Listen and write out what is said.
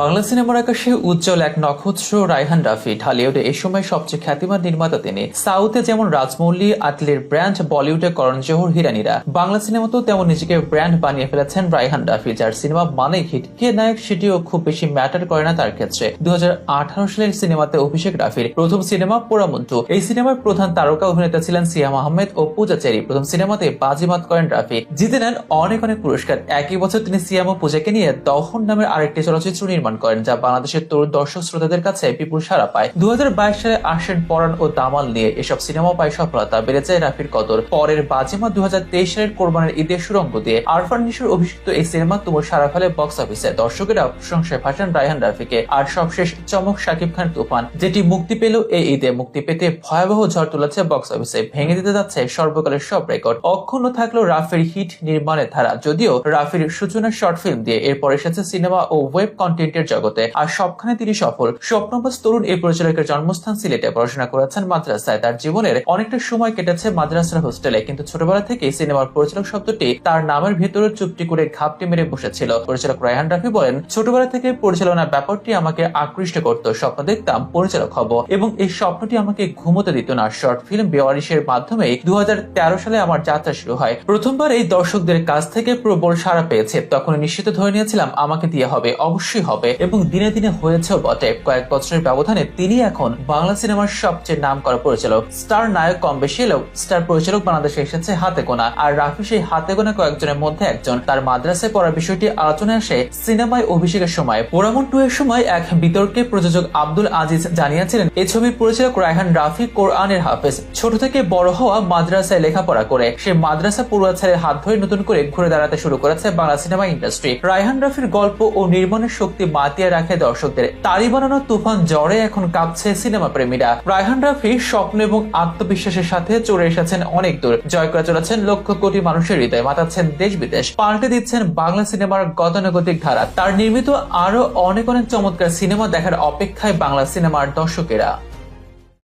বাংলা সিনেমার আকাশে উজ্জ্বল এক নক্ষত্র রায়হান রাফি ঢালিউডে এই সময় সবচেয়ে খ্যাতিমান নির্মাতা তিনি। সাউথে যেমন রাজমৌলি আটলির ব্র্যান্ড, বলিউডে করণ জোহর হিরানিরা। বাংলা সিনেমাতেও তেমন নিজেকে ব্র্যান্ড বানিয়ে ফেলেছেন রায়হান রাফি যার সিনেমা মানে হিট। কে নায়ক সেটিও খুব বেশি ম্যাটার করে না তার ক্ষেত্রে। দুই হাজার আঠারো সালের সিনেমাতে অভিষেক রাফির প্রথম সিনেমা পোড়ামন্টু। এই সিনেমার প্রধান তারকা অভিনেতা ছিলেন সিয়াম আহমেদ ও পূজা চেরি। প্রথম সিনেমাতে বাজিমাত করেন রাফি জিতে নেন অনেক অনেক পুরস্কার। একই বছর তিনি সিয়াম ও পূজাকে নিয়ে দহন নামের আরেকটি চলচ্চিত্র নির্মাণ করেন, যা বাংলাদেশের তরুণ দর্শক শ্রোতাদের কাছে বিপুল সাড়া পায়। দু হাজার বাইশ সালে আসেন পরাণ ও দামাল নিয়ে এসব সিনেমা পায় সফলতা বেড়ে যায় রাফির কদর। পরের বাজিমা দু সালের কোরবানের ঈদের সুরঙ্গ দিয়ে আরফান নিশুর অভিষিক্ত এই সিনেমা তুমুল সারা ফেলে বক্স অফিসে দর্শকেরা প্রশংসায় ভাসান রায়হান রাফিকে। আর সবশেষ চমক শাকিব খান তুফান, যেটি মুক্তি পেল এই ঈদে মুক্তি পেতে ভয়াবহ ঝড় তুলেছে বক্স অফিসে ভেঙে দিতে যাচ্ছে সর্বকালের সব রেকর্ড অক্ষুণ্ণ থাকল রাফির হিট নির্মাণের ধারা, যদিও রাফির সূচনা শর্ট ফিল্ম দিয়ে এরপর এসেছে সিনেমা ও ওয়েব কন্টেন্টের জগতে। আর সবখানে তিনি সফল। স্বপ্নবাস তরুণ এই পরিচালকের জন্মস্থান সিলেটে পড়াশোনা করেছেন মাদ্রাসায়। তার জীবনের অনেকটা সময় কেটেছে মাদ্রাসার হোস্টেলে, কিন্তু ছোটবেলা থেকেই সিনেমার পরিচালক শব্দটি তার নামের ভেতরে চুপটি করে ঘাপটি মেরে বসেছিল। পরিচালক রায়হান রাফি বলেন, ছোটবেলা থেকে পরিচালনা ব্যাপারটি আমাকে আকৃষ্ট করত। স্বপ্ন দেখতাম পরিচালক হব এবং এই স্বপ্নটি আমাকে ঘুমোতে দিত না। শর্ট ফিল্ম বেওয়ারিশের মাধ্যমে দু হাজার তেরো সালে আমার যাত্রা শুরু হয়। প্রথমবার এই দর্শকদের কাছ থেকে প্রবল সাড়া পেয়েছে। তখন নিশ্চিত ধরে নিয়েছিলাম, আমাকে দিয়ে হবে। অবশ্যই হবে। এবং দিনে দিনে হয়েছেও বটে। কয়েক বছরের ব্যবধানে তিনি এখন বাংলা সিনেমার সবচেয়ে নাম করা পরিচালক। স্টার নায়ক কম বেশি এলেও স্টার পরিচালক বাংলাদেশে এসেছে হাতে গোনা। আর রাফি সেই হাতে গোনা কয়েকজনের মধ্যে একজন। তার মাদ্রাসায় পড়ার বিষয়টি আলোচনায় আসে সিনেমায় অভিষেকের সময়। পোড়ামন টু এর সময় এক বিতর্কে প্রযোজক আব্দুল আজিজ জানিয়েছিলেন এই ছবির পরিচালক রায়হান রাফি কোরআনের হাফেজ। ছোট থেকে বড় হওয়া মাদ্রাসায় লেখাপড়া করে। সে মাদ্রাসা পড়ুয়া ছেলের হাত ধরে নতুন করে ঘুরে দাঁড়াতে শুরু করেছে বাংলা সিনেমা ইন্ডাস্ট্রি। রায়হান রাফির গল্প ও নির্মাণের শক্তি মাতিয়ে রাখে দর্শকদের। তারই বানানো তুফান জ্বরে এখন কাঁপছে সিনেমা প্রেমীরা। রায়হান রাফি স্বপ্ন এবং আত্মবিশ্বাসের সাথে চড়ে এসেছেন অনেক দূর। জয় করে চলেছেন লক্ষ কোটি মানুষের হৃদয়, মাতাচ্ছেন দেশ বিদেশ পাল্টে দিচ্ছেন বাংলা সিনেমার গতানুগতিক ধারা। তার নির্মিত আরও অনেক অনেক চমৎকার সিনেমা দেখার অপেক্ষায় বাংলা সিনেমার দর্শকেরা।